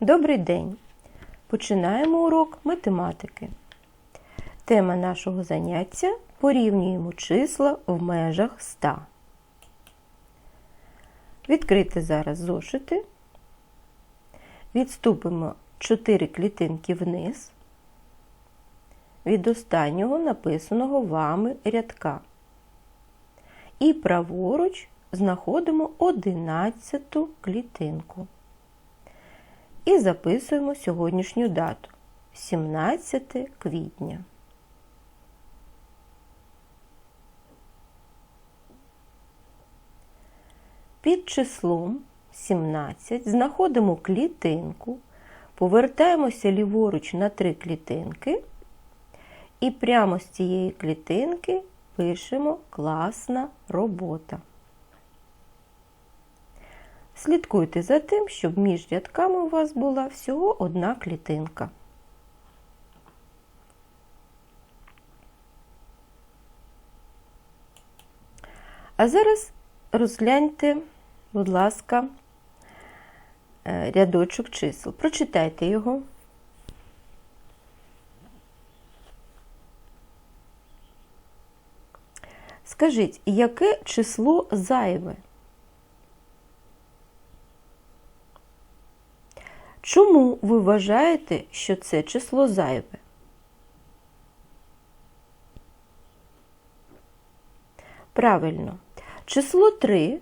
Добрий день! Починаємо урок математики. Тема нашого заняття порівнюємо числа в межах 100. Відкрити зараз зошити. Відступимо 4 клітинки вниз від останнього написаного вами рядка. І праворуч знаходимо 11 клітинку. І записуємо сьогоднішню дату 17 квітня. Під числом 17 знаходимо клітинку, повертаємося ліворуч на три клітинки і прямо з цієї клітинки пишемо класна робота. Слідкуйте за тим, щоб між рядками у вас була всього одна клітинка. А зараз розгляньте, будь ласка, е, рядочок чисел. Прочитайте його. Скажіть, яке число зайве? Чому ви вважаєте, що це число зайве? Правильно. Число 3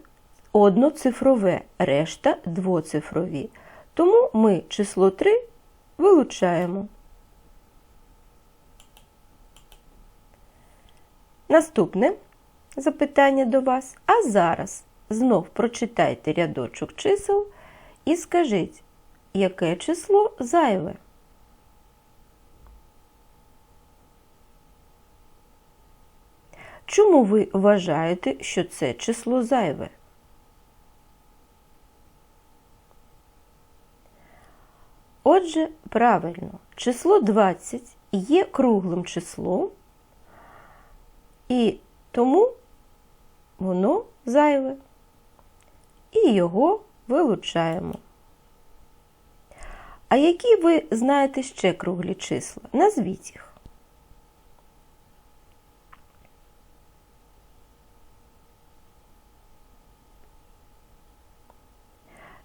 одноцифрове, решта двоцифрові. Тому ми число 3 вилучаємо. Наступне запитання до вас. А зараз знов прочитайте рядочок чисел і скажіть, яке число зайве? Чому ви вважаєте, що це число зайве? Отже, правильно, число 20 є круглим числом, і тому воно зайве. І його вилучаємо. А які ви знаєте ще круглі числа? Назвіть їх.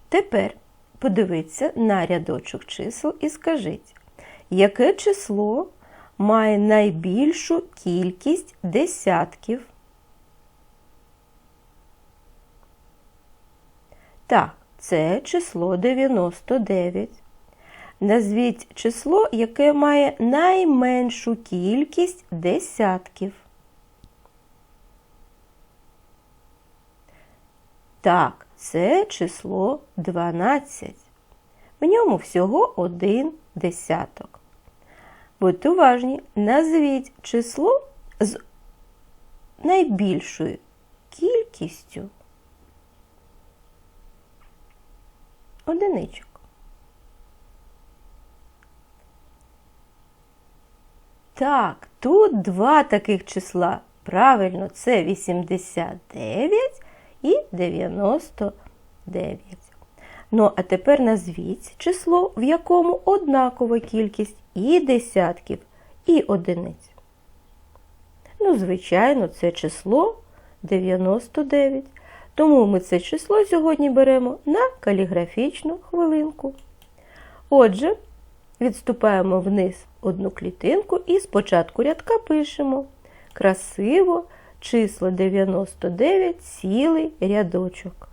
Тепер подивіться на рядочок чисел і скажіть, яке число має найбільшу кількість десятків? Так, це число 99. Назвіть число, яке має найменшу кількість десятків. Так, це число 12. В ньому всього один десяток. Будьте уважні, назвіть число з найбільшою кількістю одиничок. Так, тут два таких числа. Правильно, це 89 і 99. Ну, а тепер назвіть число, в якому однакова кількість і десятків, і одиниць. Ну, звичайно, це число 99. Тому ми це число сьогодні беремо на каліграфічну хвилинку. Отже, відступаємо вниз одну клітинку і спочатку рядка пишемо красиво число 99 цілий рядочок.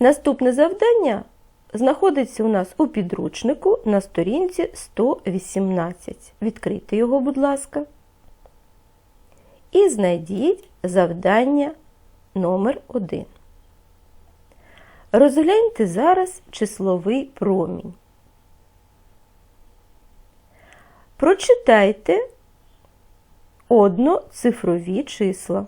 Наступне завдання знаходиться у нас у підручнику на сторінці 118. Відкрийте його, будь ласка. І знайдіть завдання номер 1. Розгляньте зараз числовий промінь. Прочитайте одноцифрові числа.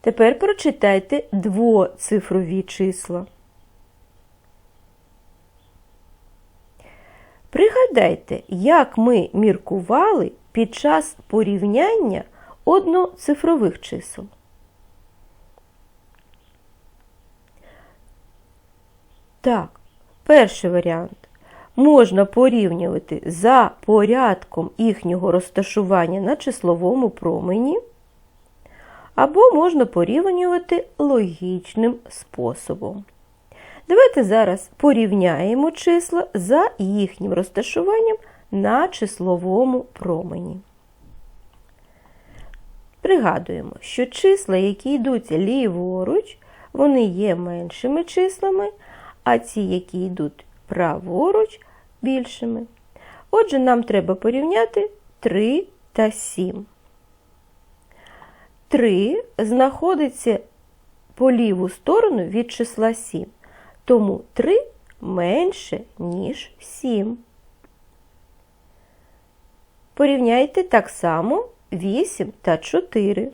Тепер прочитайте двоцифрові числа. Пригадайте, як ми міркували під час порівняння одноцифрових чисел. Так, перший варіант. Можна порівнювати за порядком їхнього розташування на числовому промені, або можна порівнювати логічним способом. Давайте зараз порівняємо числа за їхнім розташуванням на числовому промені. Пригадуємо, що числа, які йдуть ліворуч, вони є меншими числами, а ці, які йдуть праворуч, більшими. Отже, нам треба порівняти 3 та 7. 3 знаходиться по ліву сторону від числа 7. Тому 3 менше, ніж 7. Порівняйте так само 8 та 4.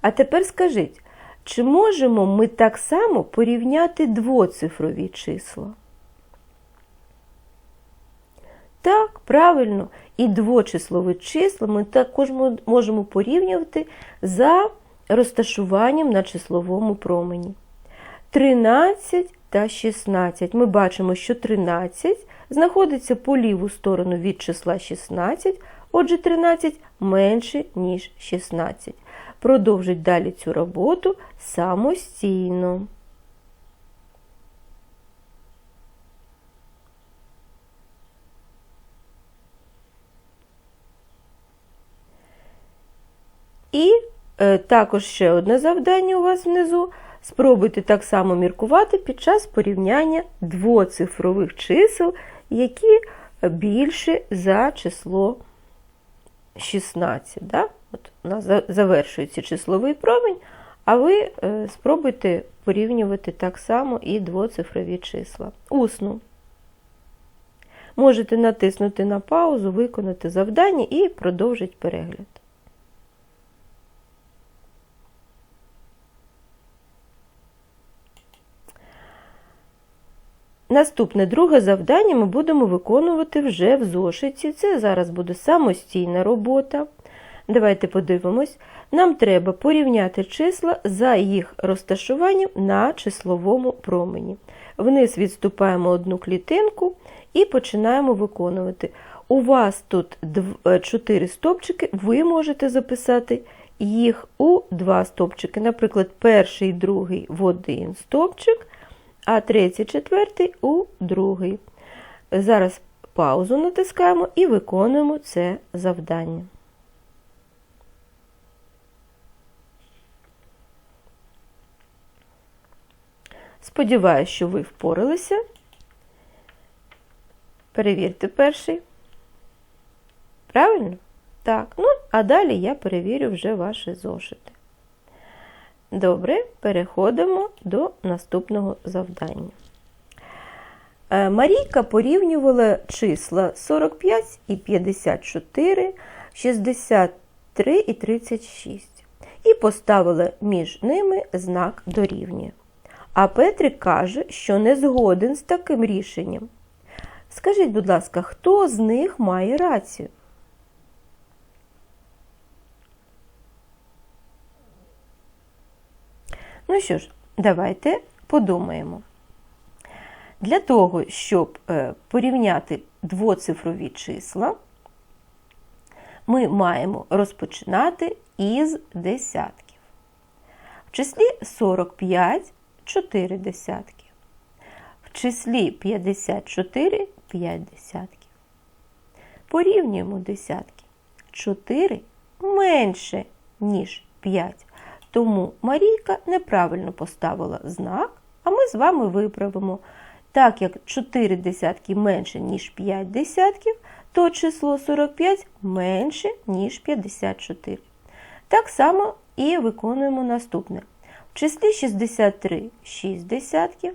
А тепер скажіть, чи можемо ми так само порівняти двоцифрові числа? Так, правильно, і двочислові числа ми також можемо порівнювати за розташуванням на числовому промені. 13 та 16. Ми бачимо, що 13 знаходиться по ліву сторону від числа 16, отже, 13 менше, ніж 16. Продовжить далі цю роботу самостійно. І е, також ще одне завдання у вас внизу. Спробуйте так само міркувати під час порівняння двоцифрових чисел, які більше за число 16. Да? От У нас завершується числовий промінь, а ви е, спробуйте порівнювати так само і двоцифрові числа. Усно. Можете натиснути на паузу, виконати завдання і продовжити перегляд. Наступне друге завдання ми будемо виконувати вже в зошиті. Це зараз буде самостійна робота. Давайте подивимось. Нам треба порівняти числа за їх розташуванням на числовому промені. Вниз відступаємо одну клітинку і починаємо виконувати. У вас тут 4 стопчики, ви можете записати їх у два стопчики. Наприклад, перший і другий в один стопчик а третій, четвертий у другий. Зараз паузу натискаємо і виконуємо це завдання. Сподіваюсь, що ви впоралися. Перевірте перший. Правильно? Так, ну, а далі я перевірю вже ваші зошити. Добре, переходимо до наступного завдання. Е, Марійка порівнювала числа 45 і 54, 63 і 36 і поставила між ними знак дорівнює. А Петрик каже, що не згоден з таким рішенням. Скажіть, будь ласка, хто з них має рацію? Ну що ж, давайте подумаємо. Для того, щоб е, порівняти двоцифрові числа, ми маємо розпочинати із десятків. В числі 45 4 десятки. В числі 54 5 десятків. Порівнюємо десятки. 4 менше, ніж 5. Тому Марійка неправильно поставила знак, а ми з вами виправимо. Так як 4 десятки менше, ніж 5 десятків, то число 45 менше, ніж 54. Так само і виконуємо наступне. В числі 63 6 десятків,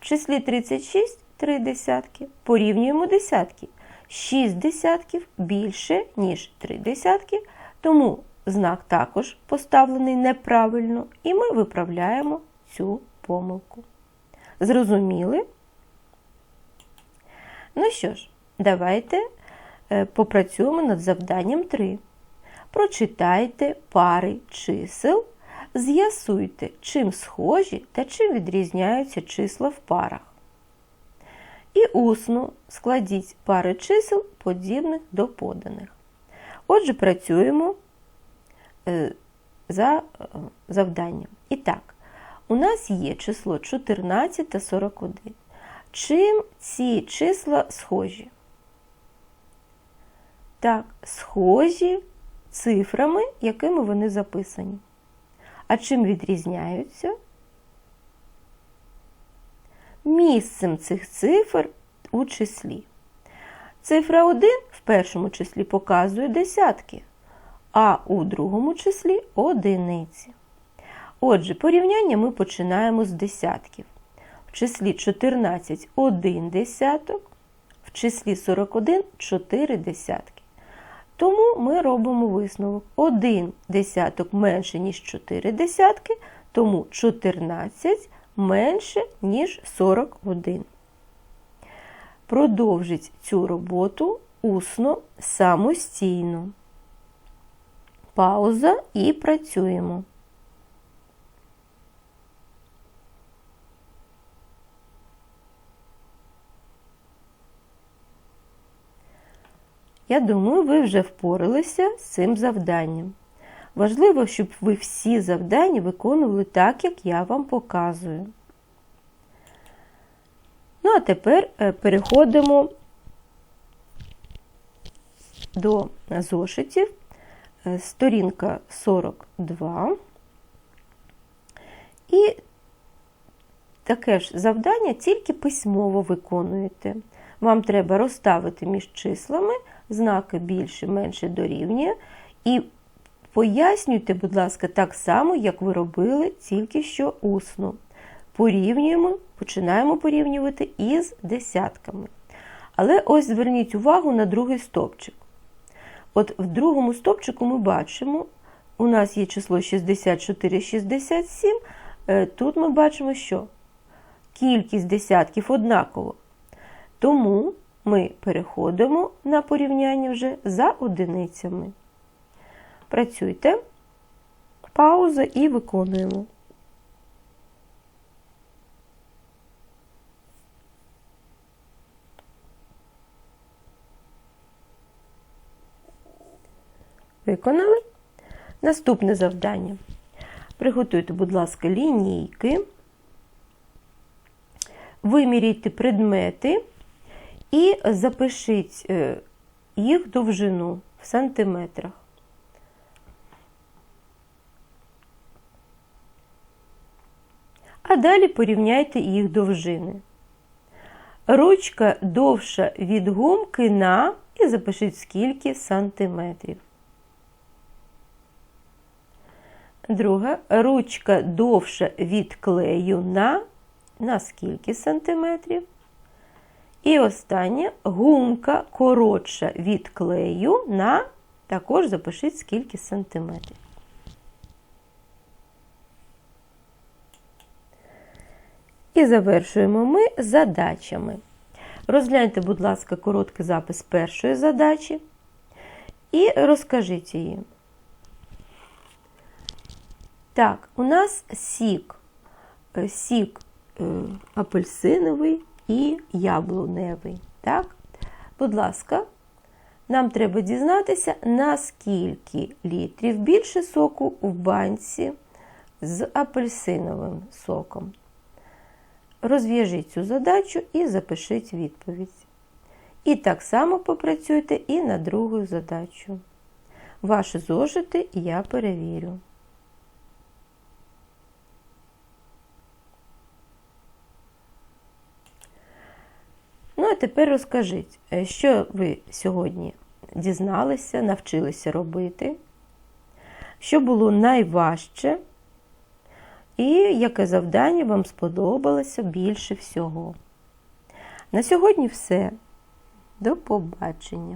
в числі 36 3 десятки. Порівнюємо десятки. 6 десятків більше, ніж 3 десятки, тому знак також поставлений неправильно, і ми виправляємо цю помилку. Зрозуміли? Ну що ж, давайте е, попрацюємо над завданням 3. Прочитайте пари чисел, з'ясуйте, чим схожі та чим відрізняються числа в парах. І усно складіть пари чисел, подібних до поданих. Отже, працюємо за е, завданням. І так, у нас є число 14 та 41. Чим ці числа схожі? Так, схожі цифрами, якими вони записані. А чим відрізняються? Місцем цих цифр у числі. Цифра 1 в першому числі показує десятки, а у другому числі одиниці. Отже, порівняння ми починаємо з десятків. В числі 14 – 1 десяток, в числі 41 – 4 десятки. Тому ми робимо висновок. 1 десяток менше, ніж 4 десятки, тому 14 менше, ніж 41. Продовжіть цю роботу усно самостійно. Пауза і працюємо. Я думаю, ви вже впоралися з цим завданням. Важливо, щоб ви всі завдання виконували так, як я вам показую. Ну, а тепер е, переходимо до зошитів. Сторінка 42. І таке ж завдання тільки письмово виконуєте. Вам треба розставити між числами знаки більше, менше дорівнює. І пояснюйте, будь ласка, так само, як ви робили тільки що усно. Порівнюємо, починаємо порівнювати із десятками. Але ось зверніть увагу на другий стопчик. От в другому стопчику ми бачимо, у нас є число 64, 67. Е, Тут ми бачимо, що кількість десятків однакова. Тому ми переходимо на порівняння вже за одиницями. Працюйте, пауза і виконуємо. Виконали. Наступне завдання. Приготуйте, будь ласка, лінійки, виміряйте предмети і запишіть е, їх довжину в сантиметрах. А далі порівняйте їх довжини. Ручка довша від гумки на і запишіть скільки сантиметрів. Друга ручка довша від клею на на скільки сантиметрів. І остання гумка коротша від клею на також запишіть скільки сантиметрів. І завершуємо ми задачами. Розгляньте, будь ласка, короткий запис першої задачі і розкажіть її. Так, у нас сік, е, сік е, апельсиновий і яблуневий. Так? Будь ласка, нам треба дізнатися, наскільки літрів більше соку в банці з апельсиновим соком. Розв'яжіть цю задачу і запишіть відповідь. І так само попрацюйте і на другу задачу. Ваші зошити я перевірю. А тепер розкажіть, е, що ви сьогодні дізналися, навчилися робити, що було найважче, і яке завдання вам сподобалося більше всього. На сьогодні все. До побачення!